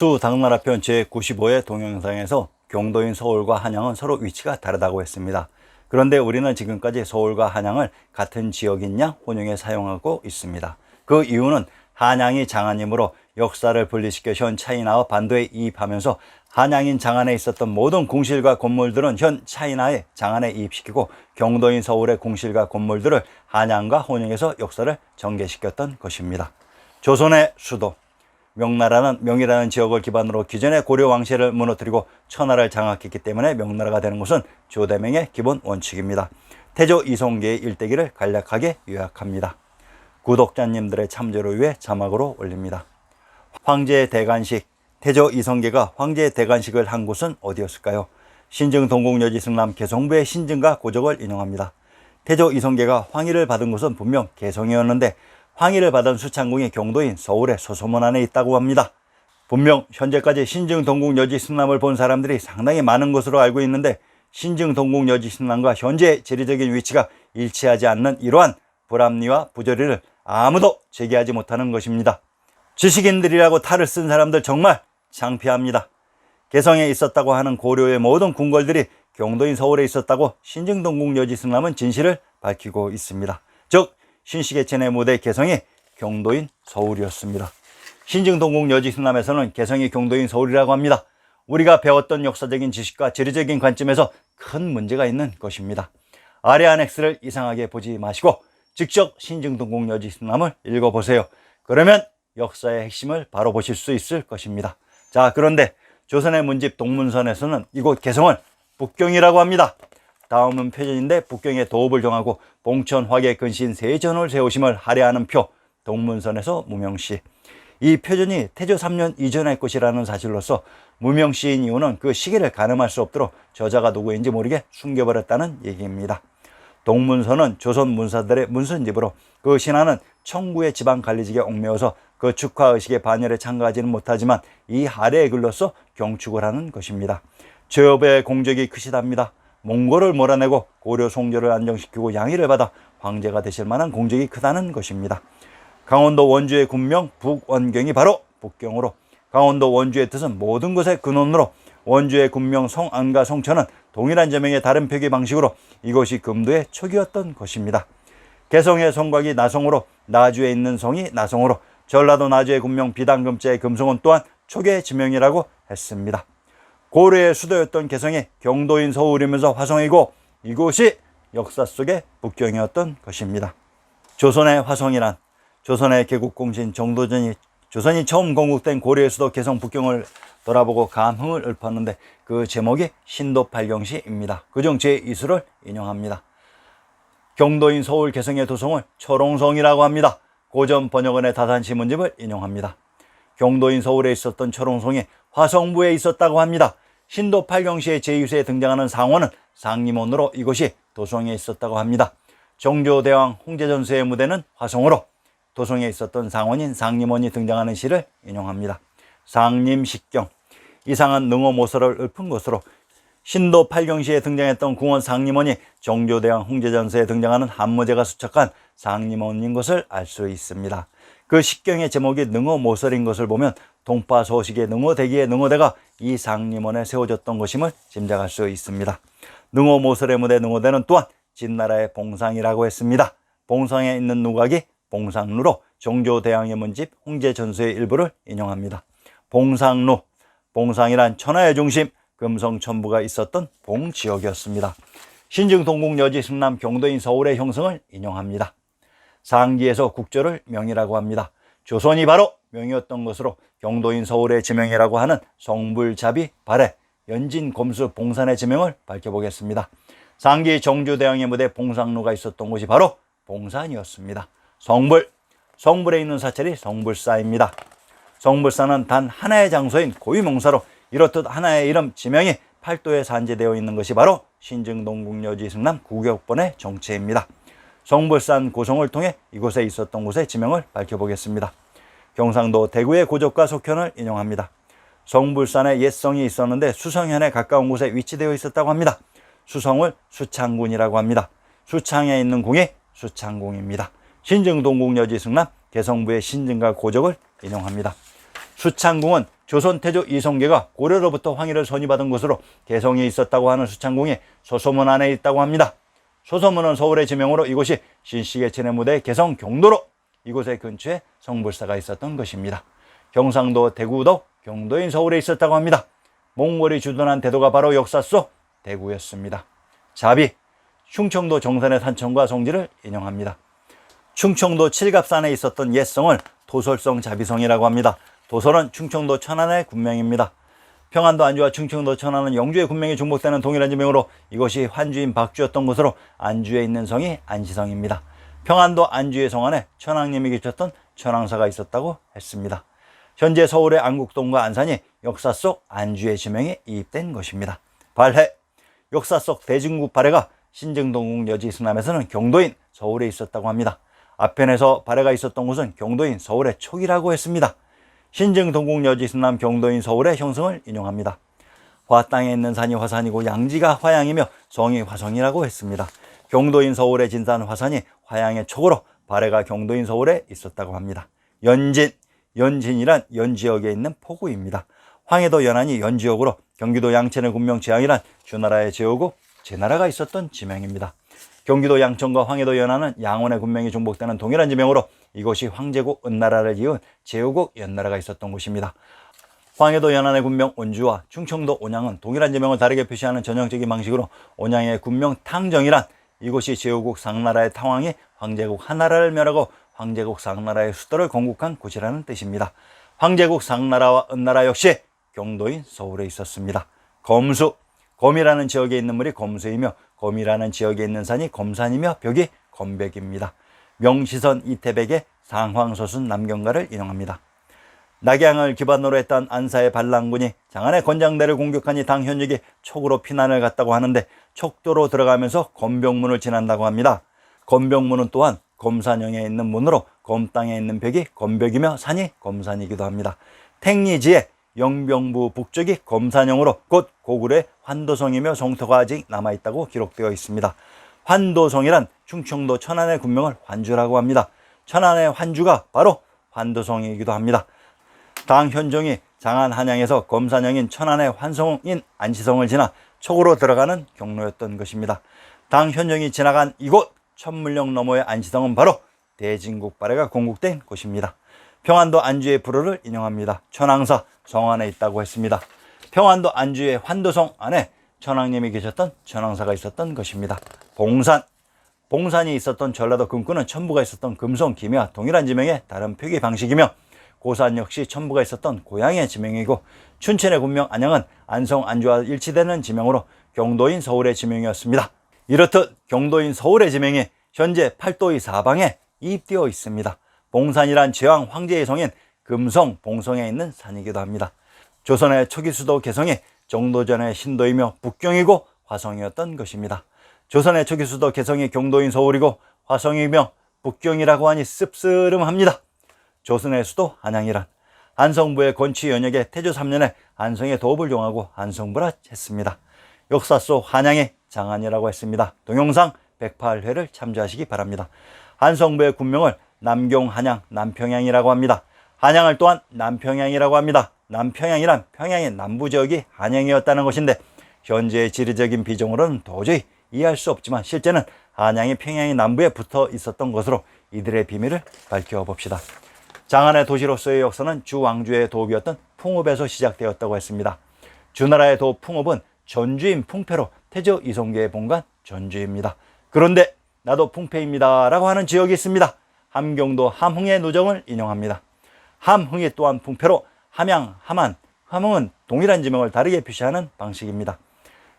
수 당나라 편 제95의 동영상에서 경도인 서울과 한양은 서로 위치가 다르다고 했습니다. 그런데 우리는 지금까지 서울과 한양을 같은 지역인 양 혼용해 사용하고 있습니다. 그 이유는 한양이 장안이므로 역사를 분리시켜 현 차이나와 반도에 이입하면서 한양인 장안에 있었던 모든 공실과 건물들은 현 차이나의 장안에 이입시키고 경도인 서울의 공실과 건물들을 한양과 혼용해서 역사를 전개시켰던 것입니다. 조선의 수도 명나라는 명이라는 지역을 기반으로 기존의 고려 왕실을 무너뜨리고 천하를 장악했기 때문에 명나라가 되는 것은 조대명의 기본 원칙입니다. 태조 이성계의 일대기를 간략하게 요약합니다. 구독자님들의 참조를 위해 자막으로 올립니다. 황제 대관식 태조 이성계가 황제 대관식을 한 곳은 어디였을까요? 신증 동국여지 승남 개성부의 신증과 고적을 인용합니다. 태조 이성계가 황의를 받은 곳은 분명 개성이었는데 황의를 받은 수창궁이 경도인 서울의 소소문 안에 있다고 합니다. 분명 현재까지 신증 동국 여지 승남을 본 사람들이 상당히 많은 것으로 알고 있는데 신증 동국 여지 승남과 현재의 지리적인 위치가 일치하지 않는 이러한 불합리와 부조리를 아무도 제기하지 못하는 것입니다. 지식인들이라고 탈을 쓴 사람들 정말 창피합니다. 개성에 있었다고 하는 고려의 모든 궁궐들이 경도인 서울에 있었다고 신증 동국 여지 승남은 진실을 밝히고 있습니다. 즉 신시계천의 무대 개성이 경도인 서울이었습니다. 신증동국 여지승남에서는 개성이 경도인 서울이라고 합니다. 우리가 배웠던 역사적인 지식과 지리적인 관점에서 큰 문제가 있는 것입니다. 아래 안엑스를 이상하게 보지 마시고 직접 신증동국 여지승남을 읽어보세요. 그러면 역사의 핵심을 바로 보실 수 있을 것입니다. 자, 그런데 조선의 문집 동문선에서는 이곳 개성을 북경이라고 합니다. 다음은 표전인데 북경의 도읍을 정하고 봉천 화계 근신 세전을 세우심을 할애하는 표 동문선에서 무명시 이 표전이 태조 3년 이전의 것이라는 사실로서 무명시인 이유는 그 시기를 가늠할 수 없도록 저자가 누구인지 모르게 숨겨버렸다는 얘기입니다. 동문선은 조선 문사들의 문선집으로 그 신하는 청구의 지방 관리직에 옥매어서 그 축하의식의 반열에 참가하지는 못하지만 이 할애의 글로서 경축을 하는 것입니다. 제업의 공적이 크시답니다. 몽골을 몰아내고 고려 송조를 안정시키고 양의를 받아 황제가 되실 만한 공적이 크다는 것입니다. 강원도 원주의 군명 북원경이 바로 북경으로 강원도 원주의 뜻은 모든 것의 근원으로 원주의 군명 성안과 성천은 동일한 제명의 다른 표기 방식으로 이것이 금도의 촉이었던 것입니다. 개성의 성곽이 나성으로 나주에 있는 성이 나성으로 전라도 나주의 군명 비단금자의 금성은 또한 촉의 지명이라고 했습니다. 고려의 수도였던 개성이 경도인 서울이면서 화성이고 이곳이 역사 속의 북경이었던 것입니다. 조선의 화성이란 조선의 개국공신 정도전이 조선이 처음 건국된 고려의 수도 개성 북경을 돌아보고 감흥을 읊었는데 그 제목이 신도팔경시입니다. 그중 제2수를 인용합니다. 경도인 서울 개성의 도성을 초롱성이라고 합니다. 고전 번역원의 다산 시문집을 인용합니다. 경도인 서울에 있었던 초롱성이 화성부에 있었다고 합니다. 신도 8경시의 제2세에 등장하는 상원은 상림원으로 이곳이 도성에 있었다고 합니다. 정조대왕 홍제전세의 무대는 화성으로 도성에 있었던 상원인 상림원이 등장하는 시를 인용합니다. 상림식경 이상한 능어 모서를 읊은 것으로 신도 8경시에 등장했던 궁원 상림원이 정조대왕 홍제전세에 등장하는 한무제가 수척한 상림원인 것을 알 수 있습니다. 그 식경의 제목이 능어 모설인 것을 보면 동파 소식의 능어 대기의 능어대가 이 상림원에 세워졌던 것임을 짐작할 수 있습니다. 능어 모설의 무대 능어대는 또한 진나라의 봉상이라고 했습니다. 봉상에 있는 누각이 봉상루로 정조대왕의 문집 홍제전서의 일부를 인용합니다. 봉상루, 봉상이란 천하의 중심 금성천부가 있었던 봉지역이었습니다. 신증동국 여지 승남 경도인 서울의 형성을 인용합니다. 상기에서 국조를 명이라고 합니다. 조선이 바로 명이었던 것으로 경도인 서울의 지명이라고 하는 성불잡이 발해 연진 검수 봉산의 지명을 밝혀보겠습니다. 상기 정조대왕의 무대 봉상루가 있었던 곳이 바로 봉산이었습니다. 성불, 성불에 있는 사찰이 성불사입니다. 성불사는 단 하나의 장소인 고유명사로 이렇듯 하나의 이름 지명이 팔도에 산재되어 있는 것이 바로 신증동국여지 승남 구격본의 정체입니다. 성불산 고성을 통해 이곳에 있었던 곳의 지명을 밝혀보겠습니다. 경상도 대구의 고적과 속현을 인용합니다. 성불산에 옛성이 있었는데 수성현에 가까운 곳에 위치되어 있었다고 합니다. 수성을 수창군이라고 합니다. 수창에 있는 궁이 수창궁입니다. 신증동국 여지 승남 개성부의 신증과 고적을 인용합니다. 수창궁은 조선 태조 이성계가 고려로부터 황희를 선임받은 곳으로 개성이 있었다고 하는 수창궁이 소소문 안에 있다고 합니다. 소소문은 서울의 지명으로 이곳이 신식의 친의 무대 개성 경도로 이곳의 근처에 성불사가 있었던 것입니다. 경상도 대구도 경도인 서울에 있었다고 합니다. 몽골이 주둔한 대도가 바로 역사 속 대구였습니다. 자비, 충청도 정선의 산청과 성지를 인용합니다. 충청도 칠갑산에 있었던 옛성을 도솔성 자비성이라고 합니다. 도솔은 충청도 천안의 군명입니다. 평안도 안주와 충청도 천안은 영주의 군명이 중복되는 동일한 지명으로 이것이 환주인 박주였던 곳으로 안주에 있는 성이 안시성입니다. 평안도 안주의 성 안에 천왕님이 계셨던 천왕사가 있었다고 했습니다. 현재 서울의 안국동과 안산이 역사 속 안주의 지명이 이입된 것입니다. 발해 역사 속 대진국 발해가 신정동국 여지 승남에서는 경도인 서울에 있었다고 합니다. 앞편에서 발해가 있었던 곳은 경도인 서울의 촉이라고 했습니다. 신정동국 여지 승남 경도인 서울의 형성을 인용합니다. 화 땅에 있는 산이 화산이고 양지가 화양이며 성이 화성이라고 했습니다. 경도인 서울의 진산 화산이 화양의 촉으로 발해가 경도인 서울에 있었다고 합니다. 연진, 연진이란 연지역에 있는 포구입니다. 황해도 연안이 연지역으로 경기도 양천의 군명 지향이란 주나라의 제후고 제나라가 있었던 지명입니다. 경기도 양천과 황해도 연안은 양원의 군명이 중복되는 동일한 지명으로 이곳이 황제국 은나라를 이은 제후국 연나라가 있었던 곳입니다. 황해도 연안의 군명 온주와 충청도 온양은 동일한 지명을 다르게 표시하는 전형적인 방식으로 온양의 군명 탕정이란 이곳이 제후국 상나라의 탕왕이 황제국 한나라를 멸하고 황제국 상나라의 수도를 건국한 곳이라는 뜻입니다. 황제국 상나라와 은나라 역시 경도인 서울에 있었습니다. 검수, 검이라는 지역에 있는 물이 검수이며 검이라는 지역에 있는 산이 검산이며 벽이 검백입니다. 명시선 이태백의 상황서순 남경가를 인용합니다. 낙양을 기반으로 했던 안사의 반란군이 장안의 권장대를 공격하니 당 현직이 촉으로 피난을 갔다고 하는데 촉도로 들어가면서 검병문을 지난다고 합니다. 검병문은 또한 검산형에 있는 문으로 검 땅에 있는 벽이 검벽이며 산이 검산이기도 합니다. 택리지에 영병부 북쪽이 검산형으로 곧 고구려의 환도성이며 성터가 아직 남아있다고 기록되어 있습니다. 환도성이란 충청도 천안의 군명을 환주라고 합니다. 천안의 환주가 바로 환도성이기도 합니다. 당 현종이 장안 한양에서 검산형인 천안의 환성인 안시성을 지나 촉으로 들어가는 경로였던 것입니다. 당 현종이 지나간 이곳 천물령 너머의 안시성은 바로 대진국 발해가 공국된 곳입니다. 평안도 안주의 불호를 인용합니다. 천왕사 성 안에 있다고 했습니다. 평안도 안주의 환도성 안에 천왕님이 계셨던 천왕사가 있었던 것입니다. 봉산 봉산이 있었던 전라도 금구는 천부가 있었던 금성 김해와 동일한 지명의 다른 표기 방식이며 고산 역시 천부가 있었던 고향의 지명이고 춘천의 군명 안양은 안성 안주와 일치되는 지명으로 경도인 서울의 지명이었습니다. 이렇듯 경도인 서울의 지명이 현재 팔도의 사방에 이입되어 있습니다. 봉산이란 제왕 황제의 성인 금성 봉성에 있는 산이기도 합니다. 조선의 초기 수도 개성이 정도전의 신도이며 북경이고 화성이었던 것입니다. 조선의 초기 수도 개성이 경도인 서울이고 화성이며 북경이라고 하니 씁쓸름합니다. 조선의 수도 한양이란 안성부의 건치 연역에 태조 3년에 안성의 도읍을 용하고 안성부라 했습니다. 역사 속 한양의 장안이라고 했습니다. 동영상 108회를 참조하시기 바랍니다. 안성부의 군명을 남경 한양 남평양이라고 합니다. 한양을 또한 남평양이라고 합니다. 남평양이란 평양의 남부 지역이 한양이었다는 것인데 현재의 지리적인 비정으로는 도저히 이해할 수 없지만 실제는 한양이 평양의 남부에 붙어 있었던 것으로 이들의 비밀을 밝혀봅시다. 장안의 도시로서의 역사는 주 왕주의 도읍이었던 풍읍에서 시작되었다고 했습니다. 주나라의 도읍 풍읍은 전주인 풍패로 태조 이성계의 본관 전주입니다. 그런데 나도 풍패입니다 라고 하는 지역이 있습니다. 함경도 함흥의 누정을 인용합니다. 함흥이 또한 풍패로 함양, 함안, 함흥은 동일한 지명을 다르게 표시하는 방식입니다.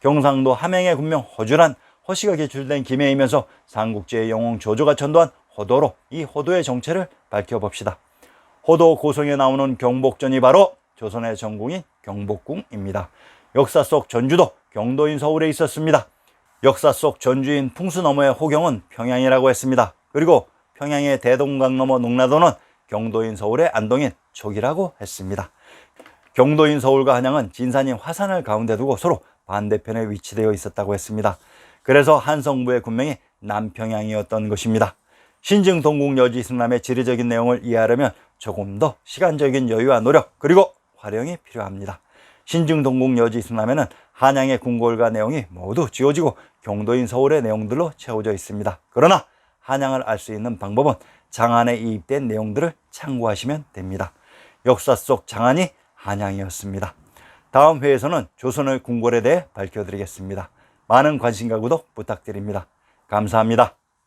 경상도 함양의 군명 호주란 허씨가 개출된 김해이면서 삼국지의 영웅 조조가 전도한 호도로 이 호도의 정체를 밝혀봅시다. 호도 고성에 나오는 경복전이 바로 조선의 전궁인 경복궁입니다. 역사 속 전주도 경도인 서울에 있었습니다. 역사 속 전주인 풍수 너머의 호경은 평양이라고 했습니다. 그리고 평양의 대동강 너머 농라도는 경도인 서울의 안동인 촉이라고 했습니다. 경도인 서울과 한양은 진산인 화산을 가운데 두고 서로 반대편에 위치되어 있었다고 했습니다. 그래서 한성부의 군명이 남평양이었던 것입니다. 신증 동국 여지 승남의 지리적인 내용을 이해하려면 조금 더 시간적인 여유와 노력 그리고 활용이 필요합니다. 신중동국 여지 있으나면은 한양의 궁궐가 내용이 모두 지워지고 경도인 서울의 내용들로 채워져 있습니다. 그러나 한양을 알 수 있는 방법은 장안에 이입된 내용들을 참고하시면 됩니다. 역사 속 장안이 한양이었습니다. 다음 회에서는 조선의 궁궐에 대해 밝혀드리겠습니다. 많은 관심과 구독 부탁드립니다. 감사합니다.